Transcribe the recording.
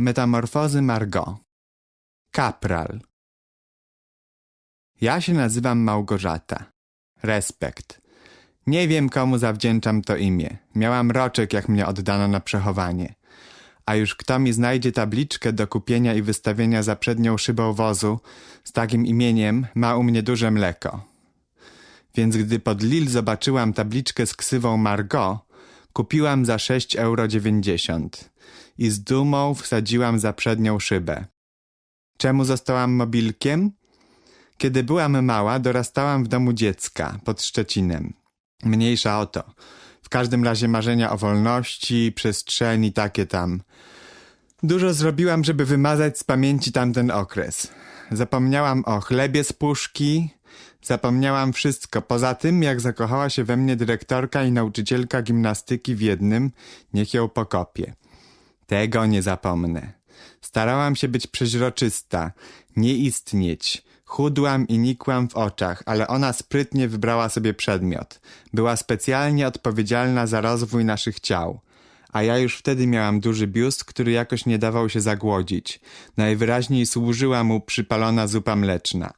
Metamorfozy Margot Kapral Ja się nazywam Małgorzata. Respekt. Nie wiem, komu zawdzięczam to imię. Miałam roczek, jak mnie oddano na przechowanie. A już kto mi znajdzie tabliczkę do kupienia i wystawienia za przednią szybą wozu z takim imieniem, ma u mnie duże mleko. Więc gdy pod Lille zobaczyłam tabliczkę z ksywą Margot, kupiłam za 6,90 euro i z dumą wsadziłam za przednią szybę. Czemu zostałam mobilkiem? Kiedy byłam mała, dorastałam w domu dziecka pod Szczecinem. Mniejsza o to. W każdym razie marzenia o wolności, przestrzeni, takie tam. Dużo zrobiłam, żeby wymazać z pamięci tamten okres. Zapomniałam o chlebie z puszki, zapomniałam wszystko. Poza tym, jak zakochała się we mnie dyrektorka i nauczycielka gimnastyki w jednym, niech ją pokopię. Tego nie zapomnę. Starałam się być przeźroczysta, nie istnieć. Chudłam i nikłam w oczach, ale ona sprytnie wybrała sobie przedmiot. Była specjalnie odpowiedzialna za rozwój naszych ciał. A ja już wtedy miałam duży biust, który jakoś nie dawał się zagłodzić. Najwyraźniej służyła mu przypalona zupa mleczna.